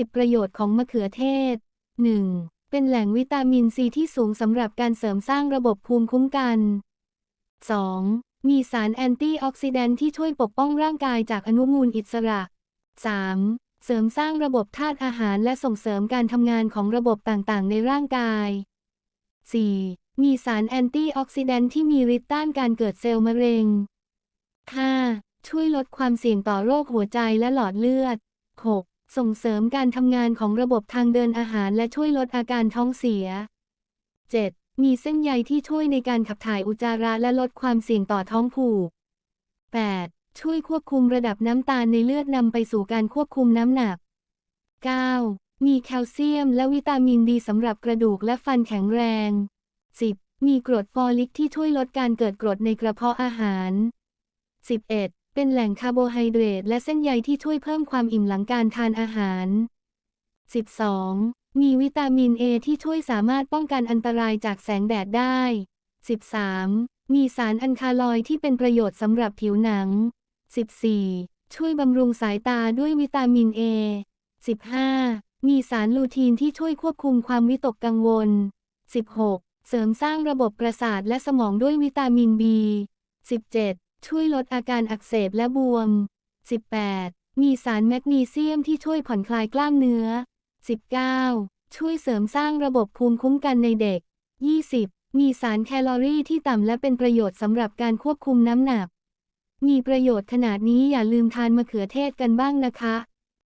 10 ประโยชน์ของมะเขือเทศ 1. เป็นแหล่งวิตามินซีที่สูงสำหรับการเสริมสร้างระบบภูมิคุ้มกัน 2. มีสารแอนตี้ออกซิแดนต์ที่ช่วยปกป้องร่างกายจากอนุมูลอิสระ 3. เสริมสร้างระบบธาตุอาหารและส่งเสริมการทำงานของระบบต่างๆ ในร่างกาย 4. มีสารแอนตี้ออกซิแดนต์ที่มีฤทธิ์ต้านการเกิดเซลล์มะเร็ง 5. ช่วยลดความเสี่ยงต่อโรคหัวใจและหลอดเลือด 6. ส่งเสริมการทำงานของระบบทางเดินอาหารและช่วยลดอาการท้องเสีย 7. มีเส้นใยที่ช่วยในการขับถ่ายอุจจาระและลดความเสี่ยงต่อท้องผูก 8. ช่วยควบคุมระดับน้ำตาลในเลือดนำไปสู่การควบคุมน้ำหนัก 9. มีแคลเซียมและวิตามินดีสำหรับกระดูกและฟันแข็งแรง 10. มีกรดฟอลิกที่ช่วยลดการเกิดกรดในกระเพาะอาหาร 11. เป็นแหล่งคาร์โบไฮเดรตและเส้นใยที่ช่วยเพิ่มความอิ่มหลังการทานอาหาร 12. มีวิตามินเอที่ช่วยสามารถป้องกันอันตรายจากแสงแดดได้ 13. มีสารอันคาลอยที่เป็นประโยชน์สำหรับผิวหนัง 14. ช่วยบำรุงสายตาด้วยวิตามินเอ 15. มีสารลูทีนที่ช่วยควบคุมความวิตกกังวล 16. เสริมสร้างระบบประสาทและสมองด้วยวิตามิน B 17. ช่วยลดอาการอักเสบและบวม 18. มีสารแมกนีเซียมที่ช่วยผ่อนคลายกล้ามเนื้อ 19. ช่วยเสริมสร้างระบบภูมิคุ้มกันในเด็ก 20. มีสารแคลอรี่ที่ต่ำและเป็นประโยชน์สำหรับการควบคุมน้ำหนัก มีประโยชน์ขนาดนี้อย่าลืมทานมะเขือเทศกันบ้างนะคะ